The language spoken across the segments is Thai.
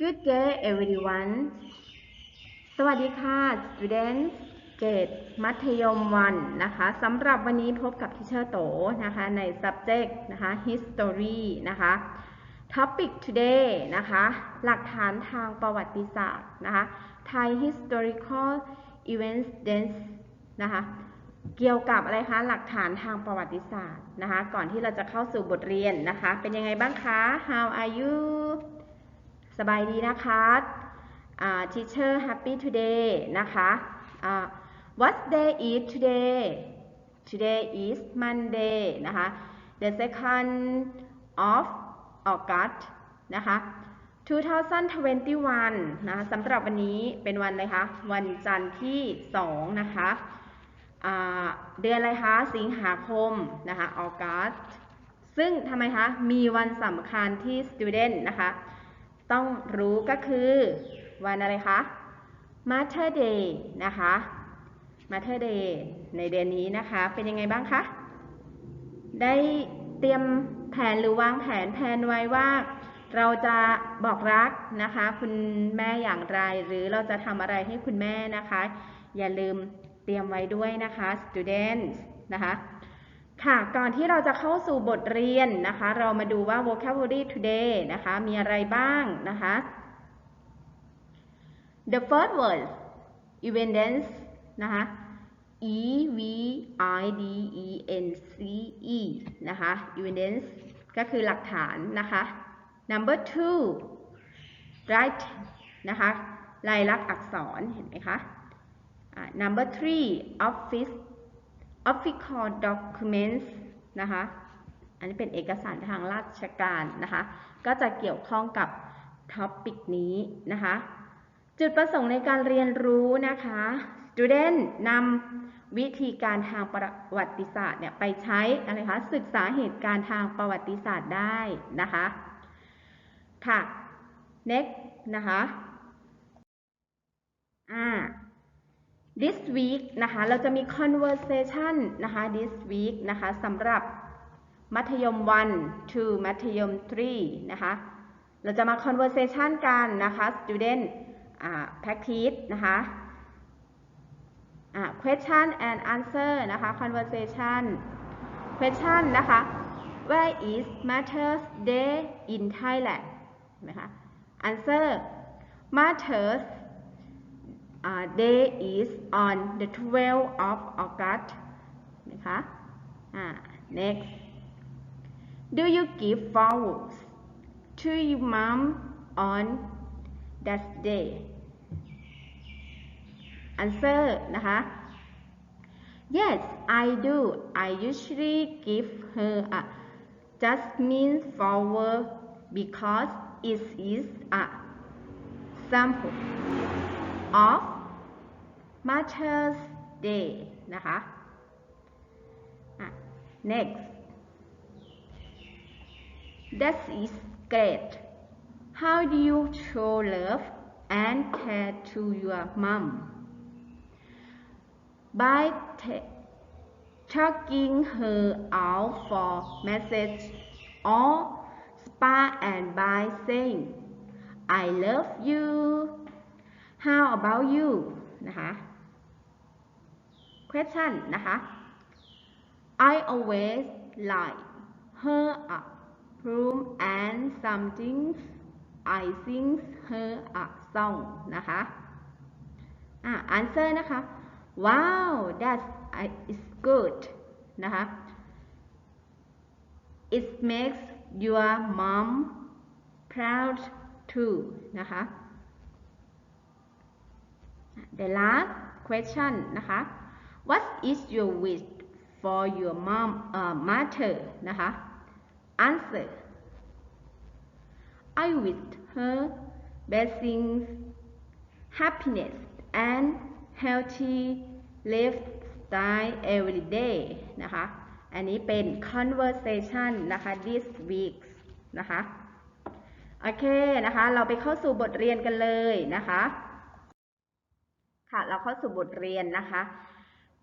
Good day everyone สวัสดีค่ะ students เกรดมัธยมวันนะคะสำหรับวันนี้พบกับทิเชอร์โตนะคะใน subject นะคะ history นะคะ topic today นะคะหลักฐานทางประวัติศาสตร์นะคะ Thai historical events dance นะคะเกี่ยวกับอะไรคะหลักฐานทางประวัติศาสตร์นะคะก่อนที่เราจะเข้าสู่บทเรียนนะคะ เป็นยังไงบ้างคะ How are you บายดีนะคะอ่า teacher happy today นะคะอ่า what day is today today is Monday นะคะ the second of August นะคะ 2021 นะคะสำหรับวันนี้เป็นวันอะไรคะ วันจันทร์ที่ 2 นะคะเดือนอะไรคะ สิงหาคมนะคะ August ซึ่งทำไมคะ มีวันสำคัญที่ student นะคะ ต้องรู้ก็คือวันอะไรคะ Mother Day นะคะ Mother Day ในเดือนนี้นะคะ เป็นยังไงบ้างคะ ได้เตรียมแผนหรือวางแผนแผนไว้ว่า เราจะบอกรักนะคะ คุณแม่อย่างไร หรือเราจะทำอะไรให้คุณแม่นะคะ อย่าลืมเตรียมไว้ด้วยนะคะ students นะคะ ค่ะ ก่อนที่เราจะเข้าสู่บทเรียนนะคะ เรามาดูว่า vocabulary today นะคะ มีอะไรบ้างนะคะ the first word evidence นะคะ e v i d e n c e นะคะ evidence ก็คือหลักฐานนะคะ number two right นะคะลายลักษณ์อักษรเห็นไหมคะ number three office official documents นะคะ อันนี้เป็นเอกสารทางราชการนะคะ ก็จะเกี่ยวข้องกับท็อปิกนี้นะคะ จุดประสงค์ในการเรียนรู้นะคะ student นำวิธีการทางประวัติศาสตร์เนี่ยไปใช้อะไรคะ ศึกษาเหตุการณ์ทางประวัติศาสตร์ได้นะคะ ค่ะ next นะคะ อ่า this week นะคะ เราจะมี conversation นะคะ this week นะคะสำหรับมัธยม 1 to มัธยม 3 นะคะ เราจะมา conversation กันนะคะ student practice นะคะอ่า question and answer นะคะ conversation question นะคะ where is Mother's Day in Thailand นไหมคะ answer Mother's uh, day is on the 12th of August นะคะอ่า next do you give flowers to your mom on that day answer นะคะ yes I do I usually give her a jasmine flower because it is a sample of Mother's Day นะคะอ่ะ next that is great how do you show love and care to your mom by taking her out for message or spa and by saying I love you How about you นะคะ question นะคะ I always like her a room and something I sing her a song นะคะ อะ answer นะคะ wow that is good นะคะ it makes your mom proud too นะคะ The last question นะคะ What is your wish for your mom uh, mother นะคะ Answer I wish her blessings happiness and healthy lifestyle every day นะคะ อันนี้เป็น conversation นะคะ this week นะคะ โอเคนะคะ เราไปเข้าสู่บทเรียนกันเลยนะคะ ค่ะ เราเข้าสู่บทเรียนนะคะ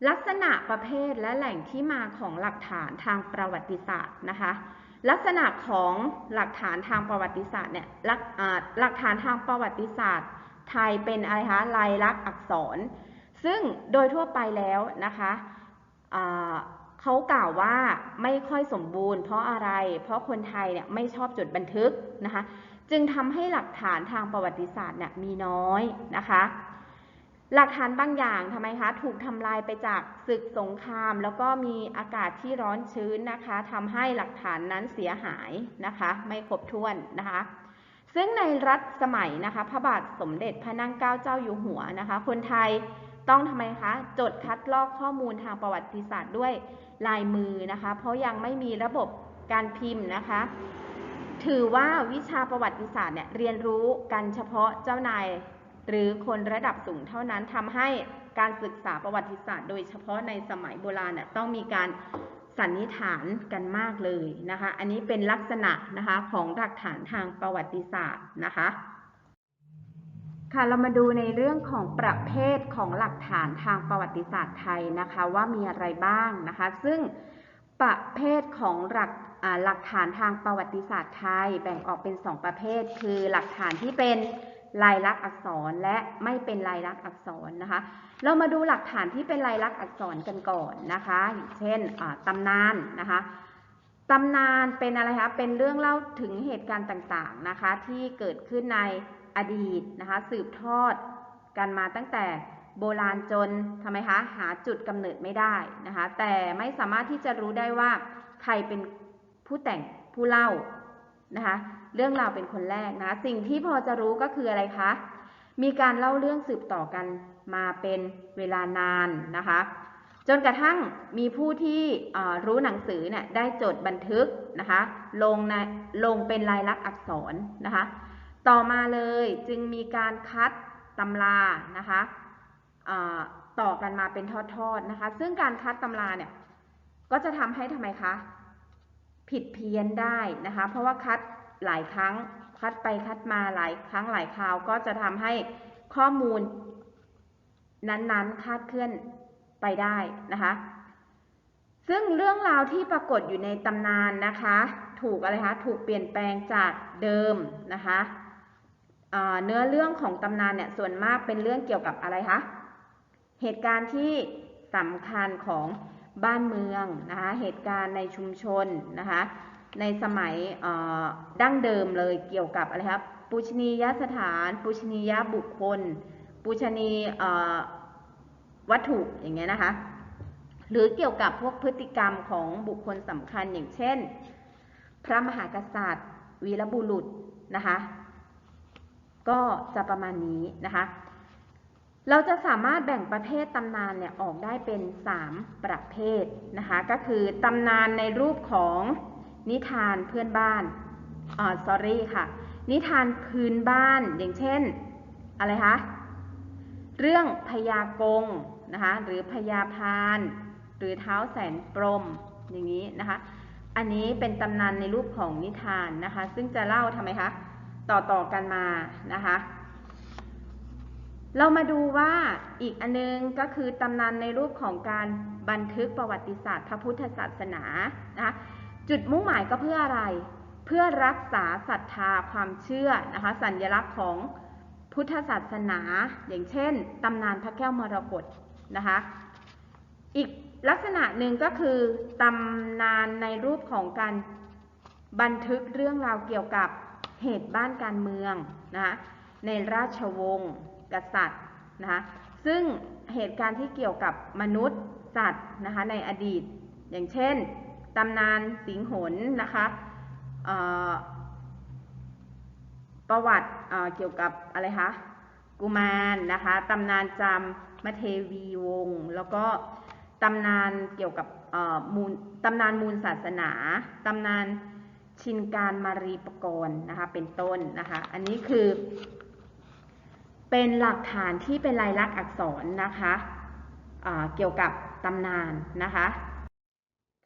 ลักษณะประเภทและแหล่งที่มาของหลักฐานทางประวัติศาสตร์นะคะ ลักษณะของหลักฐานทางประวัติศาสตร์เนี่ยหลักหลักฐานทางประวัติศาสตร์ ไทยเป็นอะไรคะลายลักษณ์อักษร ซึ่งโดยทั่วไปแล้วนะคะเขากล่าวว่าไม่ค่อยสมบูรณ์เพราะอะไร เพราะคนไทยเนี่ยไม่ชอบจดบันทึกนะคะ จึงทำให้หลักฐานทางประวัติศาสตร์เนี่ยมีน้อยนะคะ หลักฐานบางอย่างทำไมคะถูกทำลายไปจากศึกสงคราม แล้วก็มีอากาศที่ร้อนชื้นนะคะทำให้หลักฐานนั้นเสียหายนะคะ ไม่ครบถ้วนนะคะ ซึ่งในรัชสมัยนะคะ พระบาทสมเด็จพระนั่งเกล้าเจ้าอยู่หัวนะคะ คนไทยต้องทำไมคะจดคัดลอกข้อมูลทางประวัติศาสตร์ด้วยลายมือนะคะ เพราะยังไม่มีระบบการพิมพ์นะคะ ถือว่าวิชาประวัติศาสตร์เนี่ยเรียนรู้กันเฉพาะเจ้านาย หรือคนระดับสูงเท่านั้นทำให้การศึกษาประวัติศาสตร์ โดยเฉพาะในสมัยโบราณน่ยต้องมีการสันนิษฐานกันมากเลยนะคะ อันนี้เป็นลักษณะนะคะของหลักฐานทางประวัติศาสตร์นะคะค่ะเรามาดูในเรื่องของประเภทของหลักฐานทางประวัติศาสตร์ไทยนะคะว่ามีอะไรบ้างนะคะ ซึ่งประเภทของหลักหลักฐานทางประวัติศาสตร์ไทย แบ่งออกเป็น 2 ประเภท คือหลักฐานที่เป็น ลายลักษณ์อักษรและไม่เป็นลายลักษณ์อักษรนะคะ เรามาดูหลักฐานที่เป็นลายลักษณ์อักษรกันก่อนนะคะอย่างเช่นตำนานนะคะตำนานเป็นอะไรคะ เป็นเรื่องเล่าถึงเหตุการณ์ต่างๆนะคะ ที่เกิดขึ้นในอดีตนะคะ สืบทอดกันมาตั้งแต่โบราณจนทำไมคะ หาจุดกำเนิดไม่ได้นะคะ แต่ไม่สามารถที่จะรู้ได้ว่าใครเป็นผู้แต่งผู้เล่า นะคะเรื่องราวเป็นคนแรกนะสิ่งที่พอจะรู้ก็คืออะไรคะมีการเล่าเรื่องสืบต่อกันมาเป็นเวลานานนะคะ จนกระทั่งมีผู้ที่รู้หนังสือเนี่ยได้จดบันทึกนะคะลงในลงเป็นลายลักษณ์อักษรนะคะ ต่อมาเลยจึงมีการคัดตำรานะคะต่อกันมาเป็นทอดๆนะคะ ซึ่งการคัดตำราเนี่ยก็จะทำให้ทำไมคะ ผิดเพี้ยนได้นะคะ เพราะว่าคัดหลายครั้งคัดไปคัดมาหลายครั้งหลายคราวก็จะทำให้ข้อมูล นั้นๆคาดเคลื่อนไปได้นะคะ ซึ่งเรื่องราวที่ปรากฏอยู่ในตำนานนะคะ ถูกอะไรคะถูกเปลี่ยนแปลงจากเดิมนะคะเเนื้อเรื่องของตำนานเนี่ยส่วนมากเป็นเรื่องเกี่ยวกับอะไรคะเหตุการณ์ที่สำคัญของ บ้านเมืองนะคะเหตุการณ์ในชุมชนนะคะในสมัยดั้งเดิมเลยเกี่ยวกับอะไรครับปูชนียสถาน ปูชนียบุคคล ปูชนีวัตถุอย่างเงี้ยนะคะหรือเกี่ยวกับพวกพฤติกรรมของบุคคลสำคัญอย่างเช่น พระมหากษัตริย์ วีรบุรุษนะคะก็จะประมาณนี้นะคะ เราจะสามารถแบ่งประเภทตำนานเนี่ยออกได้เป็น 3 ประเภทนะคะ ก็คือตำนานในรูปของนิทานเพื่อนบ้านอ่า sorry ค่ะ นิทานพื้นบ้านอย่างเช่น อะไรคะ เรื่องพญากงนะคะ หรือพญาพาน หรือเท้าแสนปรมอย่างนี้นะคะ อันนี้เป็นตำนานในรูปของนิทานนะคะ ซึ่งจะเล่าทำไมคะ ต่อต่อๆกันมานะคะ เรามาดูว่าอีกอันนึงก็คือตำนานในรูปของการบันทึกประวัติศาสตร์พระพุทธศาสนานะคะจุดมุ่งหมายก็เพื่ออะไร เพื่อรักษาศรัทธาความเชื่อนะคะสัญลักษณ์ของพุทธศาสนา อย่างเช่นตำนานพระแก้วมรกตนะคะอีกลักษณะหนึ่งก็คือตำนานในรูปของการบันทึกเรื่องราวเกี่ยวกับเหตุบ้านการเมืองนะคะในราชวงศ์ กษัตริย์นะคะซึ่งเหตุการณ์ที่เกี่ยวกับมนุษย์สัตว์นะคะในอดีต อย่างเช่นตำนานสิงหนนะคะประวัติเเกี่ยวกับอะไรคะกุมารนะคะตำนานจำมเทวีวงศ์แล้วก็ตำนานเกี่ยวกับมูลตำนานมูลศาสนาตำนานชินการมารีปกรณ์นะคะเป็นต้นนะคะ อันนี้คือ เป็นหลักฐานที่เป็นลายลักษณ์อักษรนะคะเกี่ยวกับตำนานนะคะ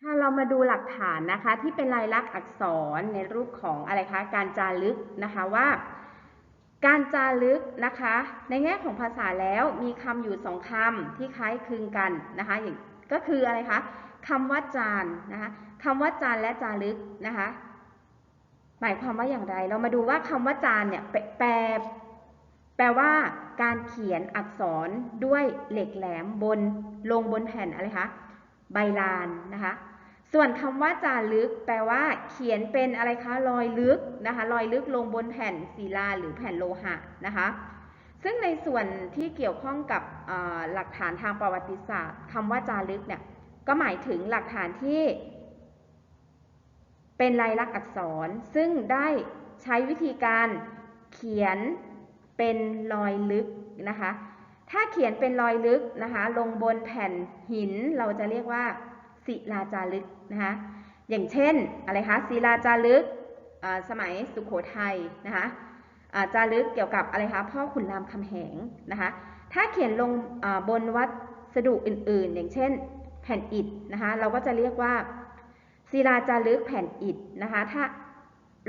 ถ้าเรามาดูหลักฐานนะคะที่เป็นลายลักษณ์อักษรในรูปของอะไรคะการจารึกนะคะว่า การจารึกนะคะ ในแง่ของภาษาแล้วมีคำอยู่สองคำที่คล้ายคลึงกันนะคะอย่างก็คืออะไรคะคำว่าจานนะคะคำว่าจานและจารึกนะคะหมายความว่าอย่างไร เรามาดูว่าคำว่าจานเนี่ยแปล แปลว่าการเขียนอักษรด้วยเหล็กแหลมบนลงบนแผ่นอะไรคะใบลานนะคะ ส่วนคำว่าจารึก แปลว่า เขียนเป็นอะไรคะรอยลึกนะคะรอยลึกลงบนแผ่นศิลาหรือแผ่นโลหะนะคะซึ่งในส่วนที่เกี่ยวข้องกับหลักฐานทางประวัติศาสตร์คำว่าจารึกเนี่ยก็หมายถึงหลักฐานที่ เป็นลายลักษณ์อักษร ซึ่งได้ใช้วิธีการเขียน เป็นรอยลึกนะคะ ถ้าเขียนเป็นรอยลึกนะคะ ลงบนแผ่นหินเราจะเรียกว่าศิลาจารึกนะคะ อย่างเช่นอะไรคะศิลาจารึกสมัยสุขโขทัยนะคะาจารึกเกี่ยวกับอะไรคะพ่อขุนรามคำแหงนะคะ ถ้าเขียนลงบนวัสดุอื่นๆ อย่างเช่น แผ่นอิฐนะคะ เราก็จะเรียกว่าศิลาจารึกแผ่นอิฐนะคะ ถ้า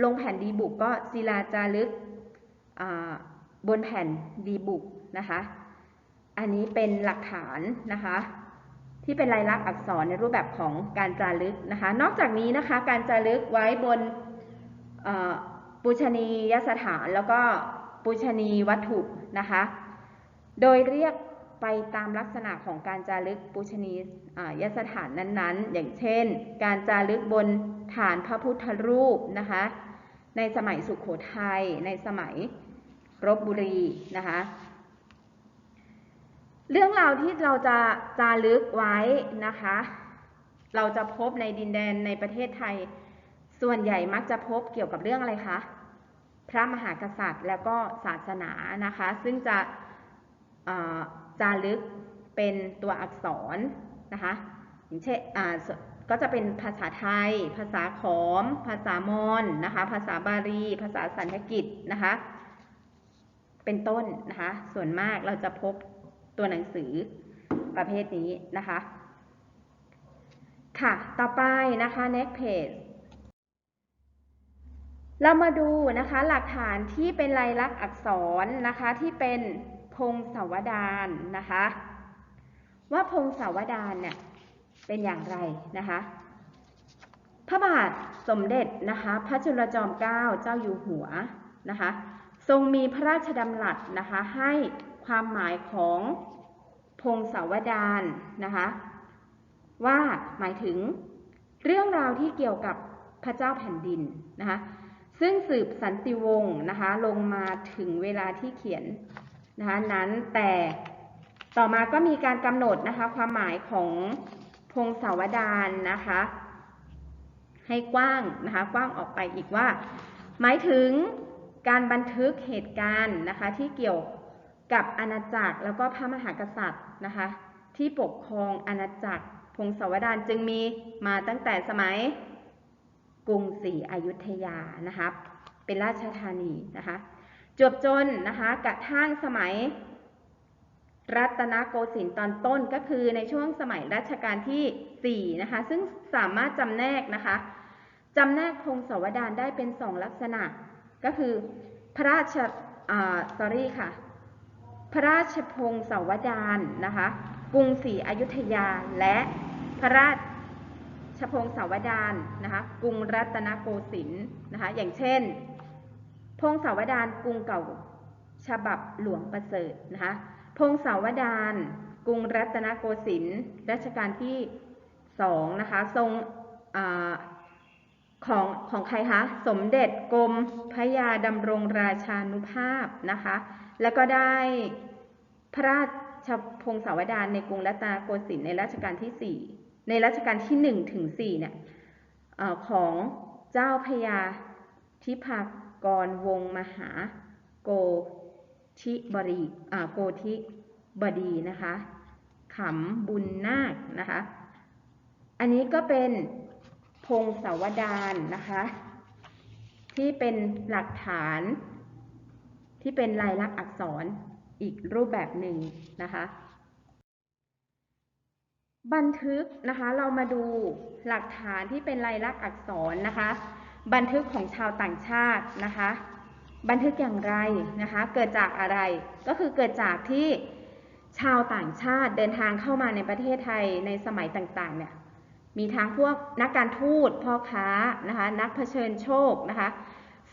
ลงแผ่นดีบุกก็ศิลาจารึก บนแผ่นดีบุกนะคะ อันนี้เป็นหลักฐานนะคะ ที่เป็นลายลักษณ์อักษรในรูปแบบของการจารึกนะคะ นอกจากนี้นะคะการจารึกไว้บนปูชนียสถานแล้วก็ปูชนีวัตถุนะคะ โดยเรียกไปตามลักษณะของการจารึกปูชนียสถานนั้นๆ อย่างเช่น การจารึกบนฐานพระพุทธรูปนะคะ ในสมัยสุขโขทัยในสมัย รบบุรีนะคะเรื่องราวที่เราจะจารึกไว้นะคะ เราจะพบในดินแดนในประเทศไทย ส่วนใหญ่มักจะพบเกี่ยวกับเรื่องอะไรคะพระมหากษัตริย์แล้วก็ศาสนานะคะ ซึ่งจะจารึกเป็นตัวอักษรนะคะอย่างเช่นก็จะเป็นภาษาไทย ภาษาขอม ภาษามอญนะคะ ภาษาบาลี ภาษาสันสกฤตนะคะ เป็นต้นนะคะ ส่วนมากเราจะพบตัวหนังสือประเภทนี้นะคะ ค่ะ ต่อไปนะคะ next page เรามาดูนะคะหลักฐานที่เป็นลายลักษณ์อักษรนะคะที่เป็นพงศาวดารนะคะ ว่าพงศาวดารเนี่ยเป็นอย่างไรนะคะ พระบาทสมเด็จนะคะ พระจุลจอมเกล้าเจ้าอยู่หัวนะคะ ทรงมีพระราชดำรัสนะคะให้ความหมายของพงศาวดารนะคะว่าหมายถึงเรื่องราวที่เกี่ยวกับพระเจ้าแผ่นดินนะคะซึ่งสืบสันติวงศ์นะคะลงมาถึงเวลาที่เขียนนะคะนั้นแต่ต่อมาก็มีการกำหนดนะคะความหมายของพงศาวดารนะคะให้กว้างนะคะกว้างออกไปอีกว่า หมายถึง การบันทึกเหตุการณ์นะคะที่เกี่ยวกับอาณาจักรแล้วก็พระมหากษัตริย์นะคะที่ปกครองอาณาจักรพงศาวดารจึงมีมาตั้งแต่สมัยกรุงศรีอยุธยานะคะเป็นราชธานีนะคะจวบจนนะคะกระทั่งสมัยรัตนโกสินทร์ตอนต้นก็คือในช่วงสมัยรัชกาลที่4นะคะซึ่งสามารถจำแนกนะคะจำแนกพงศาวดารได้เป็นสองลักษณะ ก็คือพระราชอ่า sorry ค่ะ พระราชพงศาวดารนะคะ กรุงศรีอยุธยาและพระราชพงศาวดารนะคะ กรุงรัตนโกสินทร์นะคะ อย่างเช่น พงศาวดารกรุงเก่าฉบับหลวงประเสริฐนะคะ พงศาวดารกรุงรัตนโกสินทร์รัชกาลที่สองนะคะ ทรงอ ของของใครคะ สมเด็จกรมพระยาดำรงราชานุภาพนะคะ แล้วก็ได้พระราชพงศาวดารในกรุงรัตนโกสินทร์ในรัชกาลที่ 4 ในรัชกาลที่ 1 ถึง 4 เนี่ยอของเจ้าพระยาทิพากรวงศ์มหาโกธิบรีโกธิบดีนะคะขำบุญนาคนะคะ อันนี้ก็เป็น พงศาวดารนะคะ ที่เป็นหลักฐาน ที่เป็นลายลักษณ์อักษรอีกรูปแบบหนึ่งนะคะ บันทึกนะคะเรามาดูหลักฐานที่เป็นลายลักษณ์อักษรนะคะ บันทึกของชาวต่างชาตินะคะ บันทึกอย่างไรนะคะ เกิดจากอะไรก็คือเกิดจากที่ชาวต่างชาติเดินทางเข้ามาในประเทศไทยในสมัยต่างๆเนี่ย มีทางพวกนักการทูตพ่อค้านะคะนักเผชิญโชคนะคะ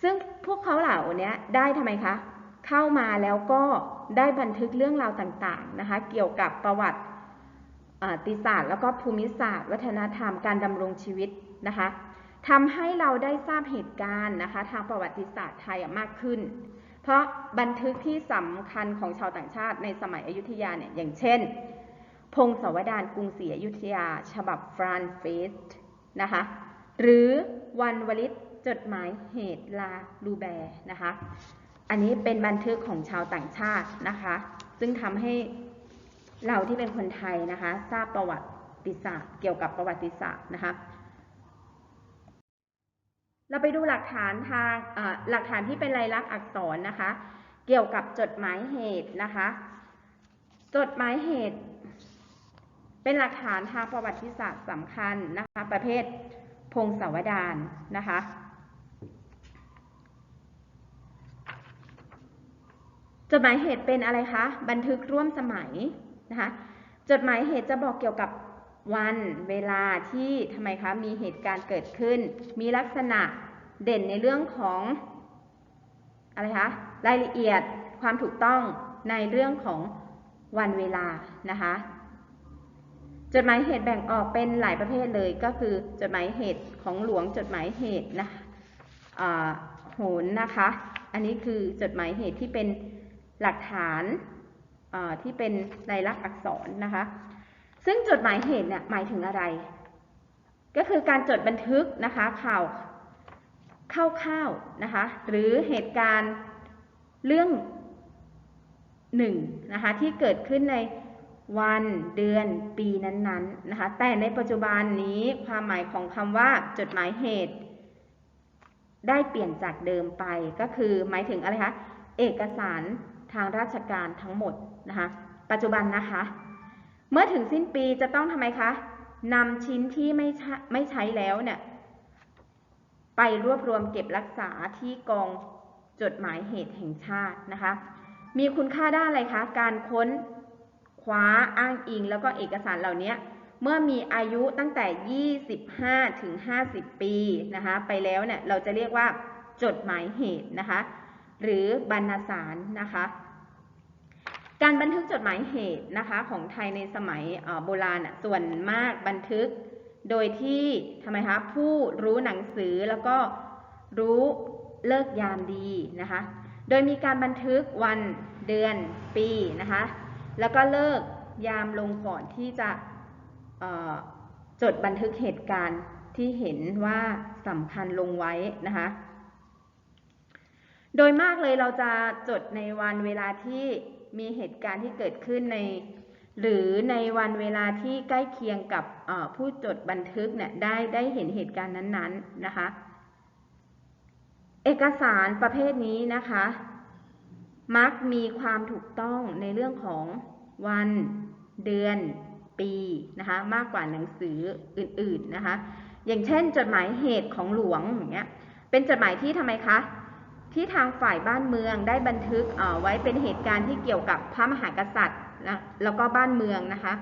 ซึ่งพวกเขาเหล่านี้ได้ทำไมคะเข้ามาแล้วก็ได้บันทึกเรื่องราวต่างๆนะคะเกี่ยวกับประวัติติศาสตร์ แล้วก็ภูมิศาสตร์ วัฒนธรรมการดำรงชีวิตนะคะทำให้เราได้ทราบเหตุการณ์นะคะทางประวัติศาสตร์ไทยมากขึ้น เพราะบันทึกที่สำคัญของชาวต่างชาติในสมัยอยุธยาเนี่ยอย่างเช่น พงศาวดารกรุงศรีอยุธยา ฉบับฟรานเฟสนะคะ หรือวันวลิตจดหมายเหตุลาลูแบร์นะคะ อันนี้เป็นบันทึกของชาวต่างชาตินะคะ ซึ่งทำให้เราที่เป็นคนไทยนะคะ ทราบประวัติศาสตร์ เกี่ยวกับประวัติศาสตร์นะคะ เราไปดูหลักฐานทางหลักฐานที่เป็นลายลักษณ์อักษรนะคะ เกี่ยวกับจดหมายเหตุนะคะ จดหมายเหตุ เป็นหลักฐานทางประวัติศาสตร์สำคัญนะคะ ประเภทพงศาวดารนะคะจดหมายเหตุเป็นอะไรคะ บันทึกร่วมสมัยนะคะ จดหมายเหตุจะบอกเกี่ยวกับวันเวลาที่ทำไมคะ มีเหตุการณ์เกิดขึ้น มีลักษณะเด่นในเรื่องของอะไรคะ รายละเอียดความถูกต้องในเรื่องของวันเวลานะคะ จดหมายเหตุแบ่งออกเป็นหลายประเภทเลยก็คือจดหมายเหตุของหลวงจดหมายเหตุนะโหนนะคะ อันนี้คือจดหมายเหตุที่เป็นหลักฐานที่เป็นลายลักษณ์อักษรนะคะ ซึ่งจดหมายเหตุเนี่ยหมายถึงอะไร ก็คือการจดบันทึกนะคะข่าวคร่าวๆนะคะ หรือเหตุการณ์เรื่องหนึ่งนะคะที่เกิดขึ้นใน วันเดือนปีนั้นๆนะคะ แต่ในปัจจุบันนี้ความหมายของคำว่าจดหมายเหตุ ได้เปลี่ยนจากเดิมไปก็คือหมายถึงอะไรคะเอกสารทางราชการทั้งหมดนะคะ ปัจจุบันนะคะ เมื่อถึงสิ้นปีจะต้องทำไมคะนำชิ้นที่ไม่ใช้ไม่ใช้แล้วเนี่ยไปรวบรวมเก็บรักษาที่กองจดหมายเหตุแห่งชาตินะคะ มีคุณค่าด้านอะไรคะ การค้น คว้าอ้างอิงแล้วก็เอกสารเหล่านี้เมื่อมีอายุตั้งแต่ 25 ถึง 50 ปีนะคะไปแล้วเนี่ยเราจะเรียกว่าจดหมายเหตุนะคะหรือบรรณสารนะคะการบันทึกจดหมายเหตุนะคะของไทยในสมัยโบราณส่วนมากบันทึกโดยที่ทำไมคะผู้รู้หนังสือแล้วก็รู้เลิกยามดีนะคะโดยมีการบันทึกวันเดือนปีนะคะ แล้วก็เลิกยามลงก่อนที่จะจดบันทึกเหตุการณ์ที่เห็นว่าสำคัญลงไว้นะคะ โดยมากเลยเราจะจดในวันเวลาที่มีเหตุการณ์ที่เกิดขึ้นใน หรือในวันเวลาที่ใกล้เคียงกับผู้จดบันทึกเนี่ยได้ได้เห็นเหตุการณ์นั้นๆนะคะ เอกสารประเภทนี้นะคะ มักมีความถูกต้องในเรื่องของ วัน เดือน ปีนะคะมากกว่าหนังสืออื่นๆนะคะ อย่างเช่น จดหมายเหตุของหลวงอย่างเงี้ยเป็นจดหมายที่ทำไมคะที่ทางฝ่ายบ้านเมืองได้บันทึกเอ่อไว้เป็นเหตุการณ์ที่เกี่ยวกับพระมหากษัตริย์นะแล้วก็บ้านเมืองนะคะ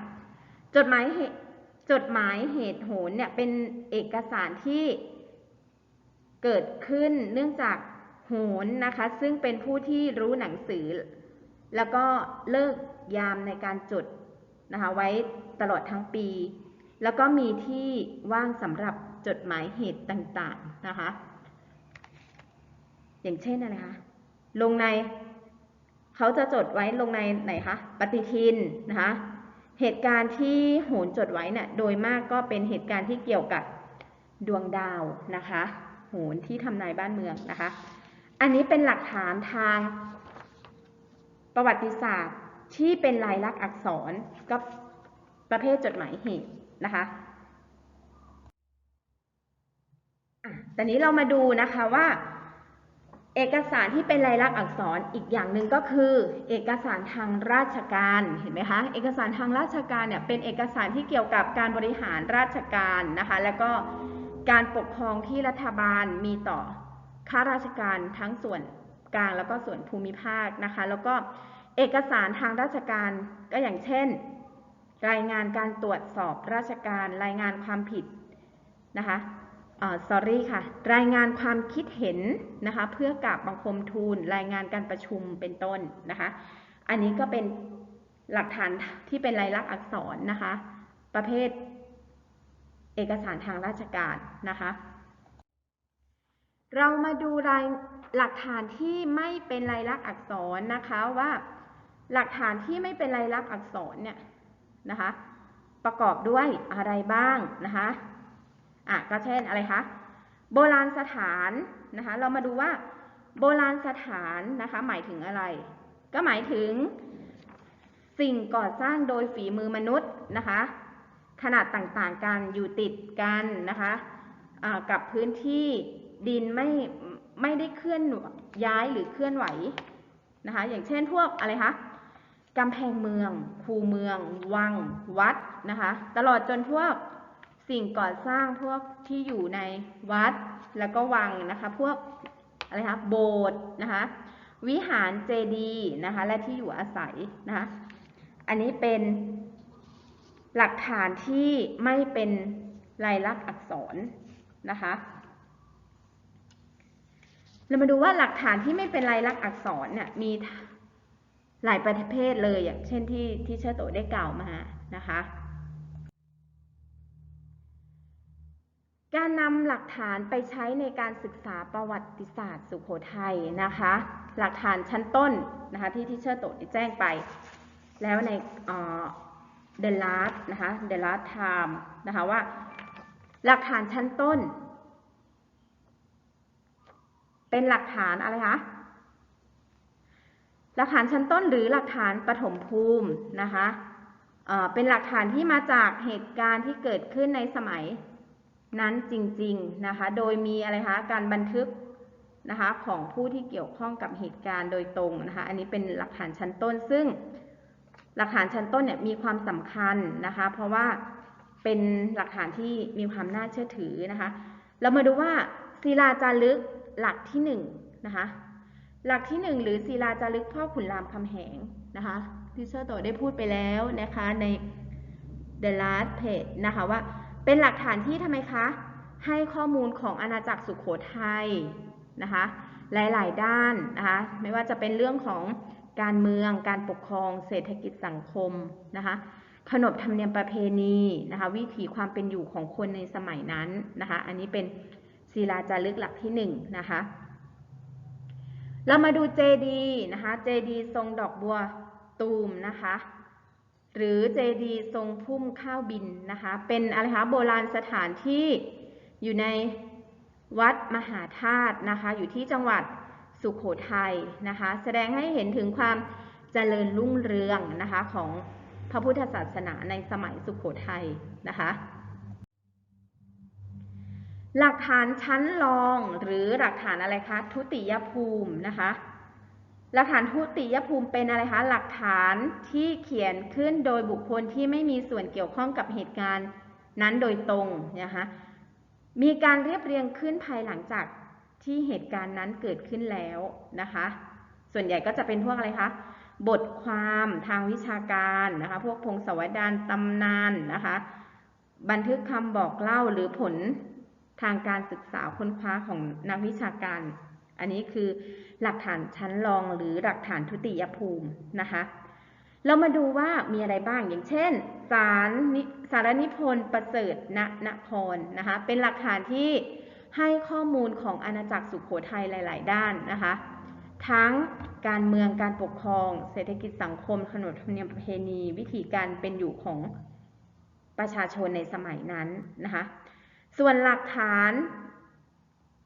จดหมายเหตุจดหมายเหตุโหนเนี่ยเป็นเอกสารที่เกิดขึ้นเนื่องจากโหนนะคะ ซึ่งเป็นผู้ที่รู้หนังสือ แล้วก็เลิก ยามในการจดนะคะไว้ตลอดทั้งปี แล้วก็มีที่ว่างสำหรับจดหมายเหตุต่างๆนะคะ อย่างเช่นอะไรคะ ลงในเขาจะจดไว้ลงในไหนคะ ปฏิทินนะคะ เหตุการณ์ที่โหนจดไว้เนี่ยโดยมากก็เป็นเหตุการณ์ที่เกี่ยวกับดวงดาวนะคะ โหนที่ทำนายบ้านเมืองนะคะ อันนี้เป็นหลักฐานทางประวัติศาสตร์ ที่เป็นลายลักษณ์อักษรก็ประเภทจดหมายเหตุนะคะตอนนี้เรามาดูนะคะว่า เอกสารที่เป็นลายลักษณ์อักษรอีกอย่างหนึ่งก็คือ เอกสารทางราชการเห็นไหมคะเอกสารทางราชการเนี่ยเป็นเอกสารที่เกี่ยวกับการบริหารราชการนะคะ แล้วก็การปกครองที่รัฐบาลมีต่อข้าราชการทั้งส่วนกลางแล้วก็ส่วนภูมิภาคนะคะ แล้วก็ เอกสารทางราชการก็อย่างเช่น รายงานการตรวจสอบราชการรายงานความผิดนะคะเอ่อ sorry ค่ะ รายงานความคิดเห็นนะคะเพื่อกราบบังคมทูลรายงานการประชุมเป็นต้นนะคะ อันนี้ก็เป็นหลักฐานที่เป็นลายลักษณ์อักษรนะคะ ประเภทเอกสารทางราชการนะคะ เรามาดูรายหลักฐานที่ไม่เป็นลายลักษณ์อักษรนะคะว่า หลักฐานที่ไม่เป็นลายลักษณ์อักษรเนี่ยนะคะ ประกอบด้วยอะไรบ้างนะคะอะก็เช่นอะไรคะโบราณสถานนะคะ เรามาดูว่าโบราณสถานนะคะ หมายถึงอะไร ก็หมายถึง สิ่งก่อสร้างโดยฝีมือมนุษย์นะคะ ขนาดต่างๆกันอยู่ติดกันนะคะอ่ากับพื้นที่ดินไม่ไม่ได้เคลื่อนย้ายหรือเคลื่อนไหวนะคะ อย่างเช่นพวกอะไรคะ กำแพงเมือง คูเมือง วัง วัดนะคะ ตลอดจนพวกสิ่งก่อสร้างพวกที่อยู่ในวัดแล้วก็วังนะคะ พวกอะไรคะโบสถ์นะคะ วิหารเจดีย์นะคะ และที่อยู่อาศัยนะคะ อันนี้เป็นหลักฐานที่ไม่เป็นลายลักษณ์อักษรนะคะ เรามาดูว่าหลักฐานที่ไม่เป็นลายลักษณ์อักษรเนี่ยมี หลายประเภทเลยอย่างเช่นที่ที่เชอโตได้กล่าวมานะคะ การนำหลักฐานไปใช้ในการศึกษาประวัติศาสตร์สุโขทัยนะคะ หลักฐานชั้นต้นนะคะที่ที่เชอโตได้แจ้งไป แล้วในเดล a สนะคะเดล a สไทม์นะคะว่าหลักฐานชั้นต้น เป็นหลักฐานอะไรคะ ลักฐานชั้นต้นหรือหลักฐานปฐมภูมินะคะเป็นหลักฐานที่มาจากเหตุการณ์ที่เกิดขึ้นในสมัยนั้นจริงๆนะคะ โดยมีอะไรคะการบันทึกนะคะของผู้ที่เกี่ยวข้องกับเหตุการณ์โดยตรงนะคะ อันนี้เป็นหลักฐานชั้นต้น ซึ่งหลักฐานชั้นต้นเนี่ยมีความสำคัญนะคะ เพราะว่าเป็นหลักฐานที่มีความน่าเชื่อถือนะคะ เรามาดูว่าศิลาจารึกหลักที่หนึ่งนะคะ หลักที่หนึ่งหรือศิลาจารึกพ่อขุนรามคำแหงนะคะที่เชอร์โตได้พูดไปแล้วนะคะใน The Last Page นะคะว่าเป็นหลักฐานที่ทำไมคะ ให้ข้อมูลของอาณาจักรสุขโขทัยนะคะหลายๆ ด้านนะคะไม่ว่าจะเป็นเรื่องของการเมืองการปกครองเศรษฐกิจสังคมนะคะขนบธรรมเนียมประเพณีนะคะวิถีความเป็นอยู่ของคนในสมัยนั้นนะคะอันนี้เป็นศิลาจารึกหลักที่หนึ่งนะคะ เรามาดูเจดีนะคะเจดีทรงดอกบัวตูมนะคะ หรือเจดีทรงพุ่มข้าวบินนะคะ เป็นอะไรคะโบราณสถานที่อยู่ในวัดมหาธาตุนะคะ อยู่ที่จังหวัดสุขโขทัยนะคะ แสดงให้เห็นถึงความเจริญรุ่งเรืองนะคะของพระพุทธศาสนาในสมัยสุขโขทัยนะคะ หลักฐานชั้นรองหรือหลักฐานอะไรคะทุติยภูมินะคะ หลักฐานทุติยภูมิเป็นอะไรคะหลักฐานที่เขียนขึ้นโดยบุคคลที่ไม่มีส่วนเกี่ยวข้องกับเหตุการณ์นั้นโดยตรงนะคะมีการเรียบเรียงขึ้นภายหลังจากที่เหตุการณ์นั้นเกิดขึ้นแล้วนะคะ ส่วนใหญ่ก็จะเป็นพวกอะไรคะบทความทางวิชาการนะคะ พวกพงศาวดารตำนานนะคะ บันทึกคำบอกเล่าหรือผล ทางการศึกษาค้นคว้าของนักวิชาการ อันนี้คือหลักฐานชั้นรองหรือหลักฐานทุติยภูมินะคะ เรามาดูว่ามีอะไรบ้างอย่างเช่น สารสารนิพนธ์ประเสริฐณนครนะคะ เป็นหลักฐานที่ให้ข้อมูลของอาณาจักรสุขโขทัยหลาย ๆ ด้านนะคะ ทั้งการเมืองการปกครอง เศรษฐกิจสังคมขนบธรรมเนียมประเพณี วิธีการเป็นอยู่ของประชาชนในสมัยนั้นนะคะ ส่วนหลักฐาน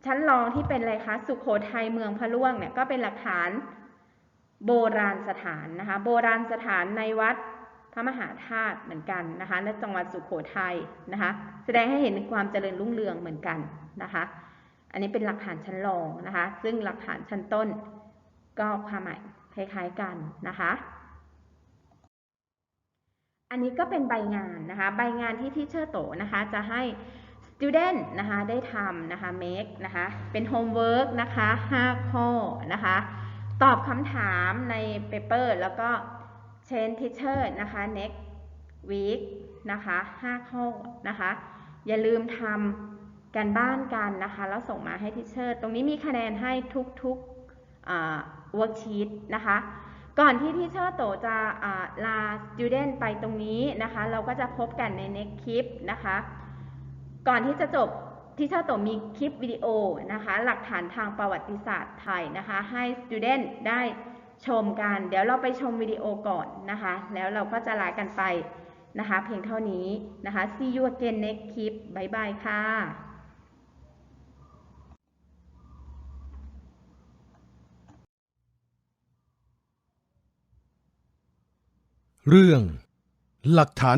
ชั้นรองที่เป็นอะไรคะ สุขโขทัยเมืองพะล่วงเนี่ยก็เป็นหลักฐานโบราณสถานนะคะ โบราณสถานในวัดพระมหาธาตุเหมือนกันนะคะในจังหวัดสุขโขทัยนะคะ แสดงให้เห็นความเจริญรุ่งเรืองเหมือนกันนะคะ อันนี้เป็นหลักฐานชั้นรองนะคะ ซึ่งหลักฐานชั้นต้นก็ความหมายคล้ายๆกันนะคะ อันนี้ก็เป็นใบงานนะคะ ใบงานที่ที่เชอร์โตนะคะ จะให้ student นะคะได้ทำนะคะ make นะคะเป็น homework นะคะ 5 ข้อนะคะ ตอบคำถามใน paper แล้วก็ change teacher นะคะ next week นะคะ 5 ข้อนะคะ อย่าลืมทำกันบ้านกันนะคะ แล้วส่งมาให้ทิเชอร์ตรงนี้มีคะแนนให้ทุกๆอ่า worksheet นะคะก่อนที่ทิเชอร์โตจะลา student ไปตรงนี้นะคะ เราก็จะพบกันใน next คลิปนะคะ ก่อนที่จะจบที่เชอร์โตมีคลิปวิดีโอนะคะ หลักฐานทางประวัติศาสตร์ไทยนะคะ ให้ student ได้ชมกัน เดี๋ยวเราไปชมวิดีโอก่อนนะคะ แล้วเราก็จะลากันไปนะคะ เพียงเท่านี้นะคะ see you again next คลิปบายบายค่ะ เรื่องหลักฐาน